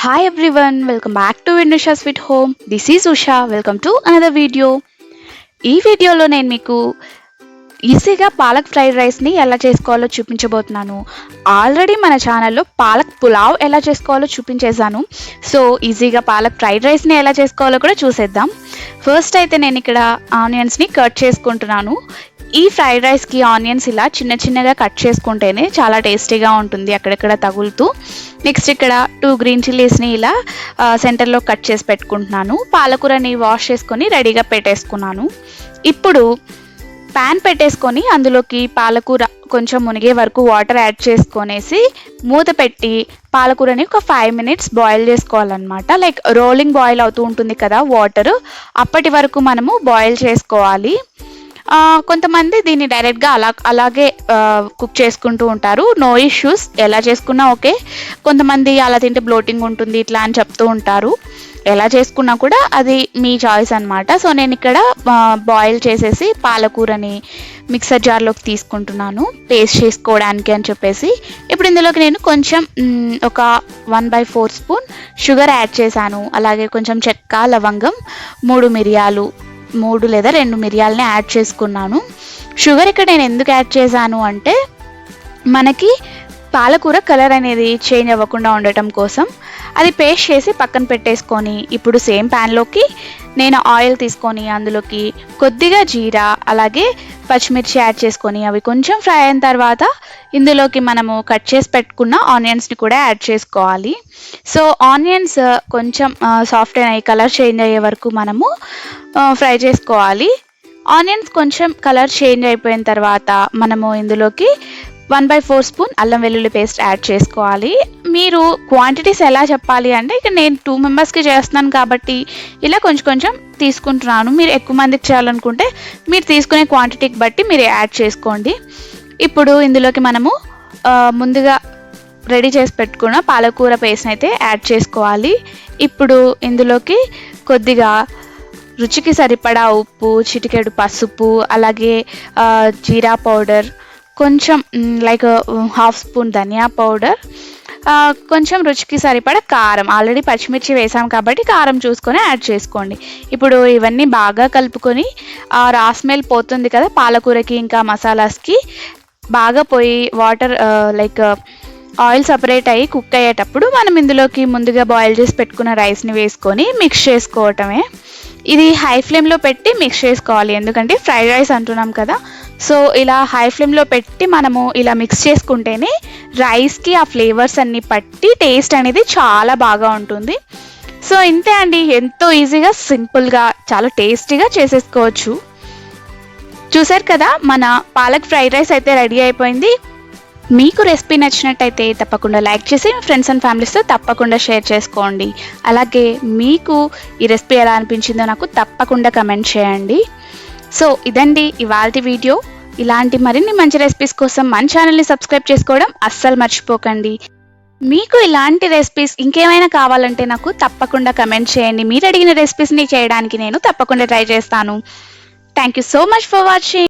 Hi everyone welcome back to Indusha sweet home this is Usha welcome to another video ఈ వీడియోలో నేను మీకు ఈజీగా పాలక్ ఫ్రైడ్ రైస్ని ఎలా చేసుకోవాలో చూపించబోతున్నాను. ఆల్రెడీ మన ఛానల్లో పాలక్ పులావ్ ఎలా చేసుకోవాలో చూపించేశాను. సో ఈజీగా పాలక్ ఫ్రైడ్ రైస్ని ఎలా చేసుకోవాలో కూడా చూసేద్దాం. ఫస్ట్ అయితే నేను ఇక్కడ ఆనియన్స్ని కట్ చేసుకుంటున్నాను. ఈ ఫ్రైడ్ రైస్కి ఆనియన్స్ ఇలా చిన్న చిన్నగా కట్ చేసుకుంటేనే చాలా టేస్టీగా ఉంటుంది అక్కడక్కడ తగులుతూ. నెక్స్ట్ ఇక్కడ టూ గ్రీన్ చిల్లీస్ని ఇలా సెంటర్లో కట్ చేసి పెట్టుకుంటున్నాను. పాలకూరని వాష్ చేసుకొని రెడీగా పెట్టేసుకున్నాను. ఇప్పుడు ప్యాన్ పెట్టేసుకొని అందులోకి పాలకూర కొంచెం మునిగే వరకు వాటర్ యాడ్ చేసుకొనేసి మూత పెట్టి పాలకూరని ఒక ఫైవ్ మినిట్స్ బాయిల్ చేసుకోవాలన్నమాట. లైక్ రోలింగ్ బాయిల్ అవుతూ ఉంటుంది కదా వాటర్ అప్పటి వరకు మనము బాయిల్ చేసుకోవాలి. కొంతమంది దీన్ని డైరెక్ట్గా అలా అలాగే కుక్ చేసుకుంటూ ఉంటారు. నో ఇష్యూస్ ఎలా చేసుకున్నా ఓకే. కొంతమంది అలా తింటే బ్లోటింగ్ ఉంటుంది ఇట్లా అని చెప్తూ ఉంటారు. ఎలా చేసుకున్నా కూడా అది మీ చాయిస్ అనమాట సో నేను ఇక్కడ బాయిల్ చేసేసి పాలకూరని మిక్సర్ జార్లోకి తీసుకుంటున్నాను. పేస్ట్ చేసుకోవడానికి అని చెప్పేసి. ఇప్పుడు ఇందులోకి నేను కొంచెం ఒక one by four spoon sugar add చేశాను. అలాగే కొంచెం చెక్క లవంగం మూడు మిరియాలు మూడు లేదా రెండు మిరియాలని యాడ్ చేసుకున్నాను. షుగర్ ఇక్కడ నేను ఎందుకు యాడ్ చేశాను అంటే మనకి పాలకూర కలర్ అనేది చేంజ్ అవ్వకుండా ఉండటం కోసం. అది పేస్ట్ చేసి పక్కన పెట్టేసుకొని ఇప్పుడు సేమ్ ప్యాన్లోకి నేను ఆయిల్ తీసుకొని అందులోకి కొద్దిగా జీరా అలాగే పచ్చిమిర్చి యాడ్ చేసుకొని అవి కొంచెం ఫ్రై అయిన తర్వాత ఇందులోకి మనము కట్ చేసి పెట్టుకున్న ఆనియన్స్ని కూడా యాడ్ చేసుకోవాలి. సో ఆనియన్స్ కొంచెం సాఫ్ట్ అయిన కలర్ చేంజ్ అయ్యే వరకు మనము ఫ్రై చేసుకోవాలి. ఆనియన్స్ కొంచెం కలర్ చేంజ్ అయిపోయిన తర్వాత మనము ఇందులోకి వన్ బై ఫోర్ స్పూన్ అల్లం వెల్లుల్లి పేస్ట్ యాడ్ చేసుకోవాలి. మీరు క్వాంటిటీస్ ఎలా చెప్పాలి అంటే ఇక నేను టూ మెంబర్స్కి చేస్తున్నాను కాబట్టి ఇలా కొంచెం కొంచెం తీసుకుంటున్నాను. మీరు ఎక్కువ మందికి చేయాలనుకుంటే మీరు తీసుకునే క్వాంటిటీకి బట్టి మీరు యాడ్ చేసుకోండి. ఇప్పుడు ఇందులోకి మనము ముందుగా రెడీ చేసి పెట్టుకున్న పాలకూర పేస్ట్ని అయితే యాడ్ చేసుకోవాలి. ఇప్పుడు ఇందులోకి కొద్దిగా రుచికి సరిపడా ఉప్పు చిటికెడు పసుపు అలాగే జీరా పౌడర్ కొంచెం like half spoon dhaniya powder కొంచెం రుచికి సరిపడా కారం. ఆల్రెడీ పచ్చిమిర్చి వేసాం కాబట్టి కారం చూసుకొని యాడ్ చేసుకోండి. ఇప్పుడు ఇవన్నీ బాగా కలుపుకొని ఆ స్మెల్ పోతుంది కదా పాలకూరకి ఇంకా మసాలాస్కి బాగా పోయి వాటర్ లైక్ ఆయిల్ సపరేట్ అయ్యి కుక్ అయ్యేటప్పుడు మనం ఇందులోకి ముందుగా బాయిల్ చేసి పెట్టుకున్న రైస్ని వేసుకొని మిక్స్ చేసుకోవటమే. ఇది హై ఫ్లేమ్లో పెట్టి మిక్స్ చేసుకోవాలి. ఎందుకంటే ఫ్రైడ్ రైస్ అంటున్నాం కదా సో ఇలా హై ఫ్లేమ్లో పెట్టి మనము ఇలా మిక్స్ చేసుకుంటేనే రైస్కి ఆ ఫ్లేవర్స్ అన్నీ పట్టి టేస్ట్ అనేది చాలా బాగా ఉంటుంది. సో ఇంతే అండి. ఎంతో ఈజీగా సింపుల్గా చాలా టేస్టీగా చేసేసుకోవచ్చు. చూసారు కదా మన పాలక్ ఫ్రైడ్ రైస్ అయితే రెడీ అయిపోయింది. మీకు రెసిపీ నచ్చినట్టయితే తప్పకుండా లైక్ చేసి మీ ఫ్రెండ్స్ అండ్ ఫ్యామిలీస్తో తప్పకుండా షేర్ చేసుకోండి. అలాగే మీకు ఈ రెసిపీ ఎలా అనిపించిందో నాకు తప్పకుండా కమెంట్ చేయండి. సో ఇదండి ఇవాళ వీడియో. ఇలాంటి మరిన్ని మంచి రెసిపీస్ కోసం మన ఛానల్ని సబ్స్క్రైబ్ చేసుకోవడం అస్సలు మర్చిపోకండి. మీకు ఇలాంటి రెసిపీస్ ఇంకేమైనా కావాలంటే నాకు తప్పకుండా కమెంట్ చేయండి. మీరు అడిగిన రెసిపీస్ని చేయడానికి నేను తప్పకుండా ట్రై చేస్తాను. Thank you so much for watching